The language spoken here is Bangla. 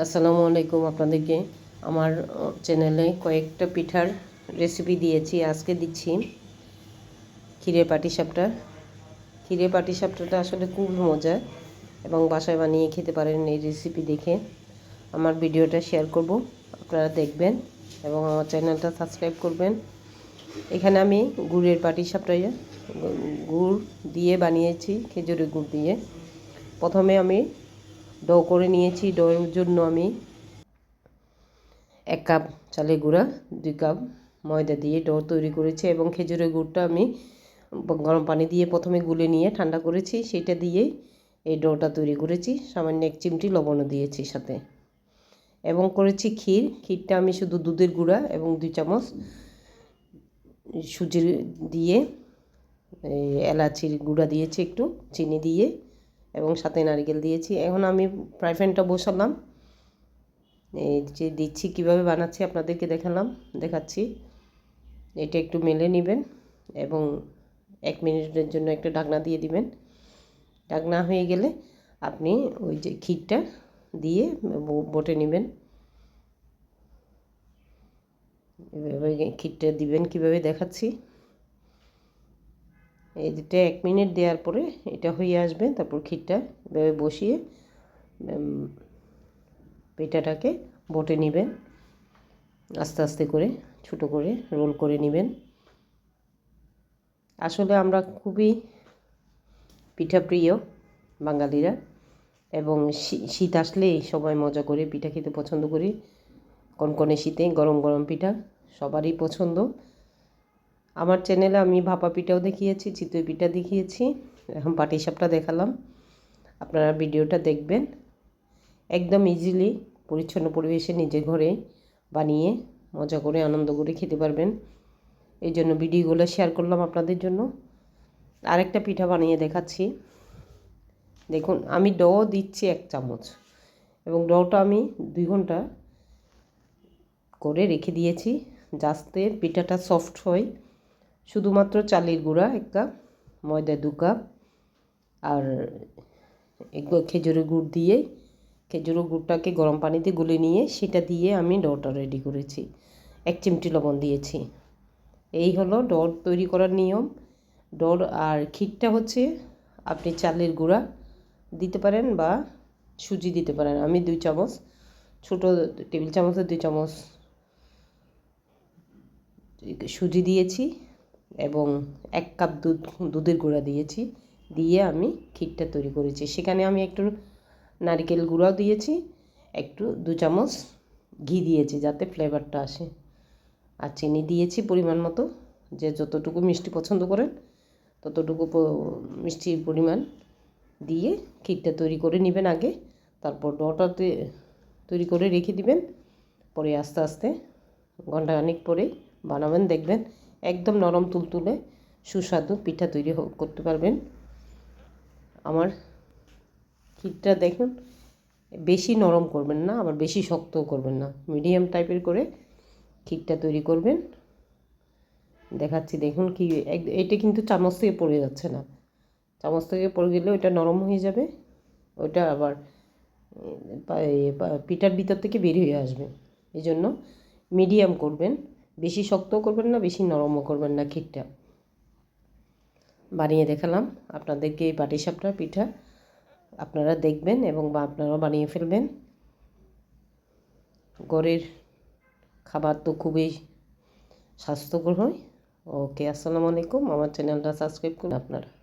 আসসালামু আলাইকুম আপনাদেরকে। আমার চ্যানেলে কয়েকটা পিঠার রেসিপি দিয়েছি, আজকে দিচ্ছি ক্ষীরের পাটিসাপটা। ক্ষীরের পাটিসাপটাটা আসলে খুব মজা এবং বাসায় বানিয়ে খেতে পারেন এই রেসিপি দেখে। আমার ভিডিওটা শেয়ার করব, আপনারা দেখবেন এবং আমার চ্যানেলটা সাবস্ক্রাইব করবেন। এখানে আমি গুড়ের পাটিসাপটা গুড় দিয়ে বানিয়েছি, খেজুরের গুড় দিয়ে। প্রথমে আমি ডো করে নিয়েছি ডোয়ের জন্য আমি এক কাপ চালের গুঁড়া, দুই কাপ ময়দা দিয়ে ডো তৈরি করেছি এবং খেজুরের গুড়টা আমি গরম পানি দিয়ে প্রথমে গুলে নিয়ে ঠান্ডা করেছি, সেটা দিয়ে এই ডোটা তৈরি করেছি। সামান্য এক চিমটি লবণও দিয়েছি সাথে। এবং করেছি ক্ষীর। ক্ষীরটা আমি শুধু দুধের গুঁড়া এবং দুই চামচ সুজির দিয়ে এলাচির গুঁড়া দিয়েছি একটু, চিনি দিয়ে। এবং সাথে নারকেল দিয়েছি। এখন আমি ফ্রাই প্যানটা বসালাম। এই যে দিচ্ছি, কীভাবে বানাচ্ছি আপনাদেরকে দেখালাম, দেখাচ্ছি। এটা একটু মেলে নেবেন এবং এক মিনিটের জন্য একটা ঢাকনা দিয়ে দিবেন। ঢাকনা হয়ে গেলে আপনি ওই যে ক্ষীরটা দিয়ে বটে নেবেন। এভাবে ক্ষীরটা দিবেন, কীভাবে দেখাচ্ছি। এটা এক মিনিট দেওয়ার পরে এটা হয়ে আসবে, তারপর ক্ষীরটা এভাবে বসিয়ে পেটাটাকে বটে নেবেন। আস্তে আস্তে করে, ছোট করে রোল করে নেবেন। আসলে আমরা খুবই পিঠা প্রিয় বাঙালিরা এবং শীত আসলেই সবাই মজা করে, পিঠা খেতে পছন্দ করি। কনকনে শীতে গরম গরম পিঠা সবারই পছন্দ। আমার চ্যানেলে আমি ভাপা পিঠাও দেখিয়েছি, চিতই পিঠা দেখিয়েছি। এখন পাটিসাপটা দেখালাম। আপনারা ভিডিওটা দেখবেন। একদম ইজিলি পরিচ্ছন্ন পরিবেশে নিজের ঘরে বানিয়ে মজা করে, আনন্দ করে খেতে পারবেন। এই জন্য ভিডিওগুলো শেয়ার করলাম আপনাদের জন্য। আরেকটা পিঠা বানিয়ে দেখাচ্ছি। দেখুন, আমি ড দিচ্ছি এক চামচ এবং ডটা আমি দুই ঘণ্টা করে রেখে দিয়েছি। যাতে পিঠাটা সফট হয়। শুধুমাত্র চালের গুঁড়া এক কাপ, ময়দা দু কাপ, আর খেজুরের গুড় দিয়ে, খেজুরের গুড়টাকে গরম পানিতে গুলে নিয়ে সেটা দিয়ে আমি ডটা রেডি করেছি। এক চিমটি লবণ দিয়েছি। এই হলো ডর তৈরি করার নিয়ম। ডট আর ক্ষীরটা হচ্ছে আপনি চালের গুঁড়া দিতে পারেন বা সুজি দিতে পারেন। আমি দুই চামচ, ছোটো টেবিল চামচের দুই চামচ সুজি দিয়েছি। এবং এক কাপ দুধ, দুধের গুঁড়া দিয়েছি। দিয়ে আমি ক্ষীরটা তৈরি করেছি। সেখানে আমি একটু নারকেল গুঁড়াও দিয়েছি, একটু দু চামচ ঘি দিয়েছি যাতে ফ্লেভারটা আসে। আর চিনি দিয়েছি পরিমাণ মতো, যে যতটুকু মিষ্টি পছন্দ করেন, ততটুকু মিষ্টির পরিমাণ দিয়ে ক্ষীরটা তৈরি করে নেবেন আগে। তারপর ডটাতে তৈরি করে রেখে দিবেন। পরে আস্তে আস্তে ঘন্টাখানিক পরেই বানাবেন, দেখবেন একদম নরম তুলতুলে সুস্বাদু পিঠা তৈরি করতে পারবেন। আমার ক্ষীরটা দেখুন, বেশি নরম করবেন না, আবার বেশি শক্তও করবেন না। মিডিয়াম টাইপের করে ক্ষীরটা তৈরি করবেন। দেখাচ্ছি, দেখুন কি এটা কিন্তু চামচ থেকে পড়ে যাচ্ছে না। চামচ থেকে পড়ে গেলে ওটা নরম হয়ে যাবে ওটা আবার পিঠার ভিতর থেকে বেরিয়ে আসবে। এই জন্য মিডিয়াম করবেন। বেশি শক্তও করবেন না, বেশি নরমও করবেন না ক্ষীরটা। বানিয়ে দেখালাম আপনাদেরকে এই পাটিসাপটা পিঠা। আপনারা দেখবেন এবং আপনারাও বানিয়ে ফেলবেন। গড়ের খাবার তো খুবই স্বাস্থ্যকর হয়। ওকে, আসসালামু আলাইকুম। আমার চ্যানেলটা সাবস্ক্রাইব করুন আপনারা।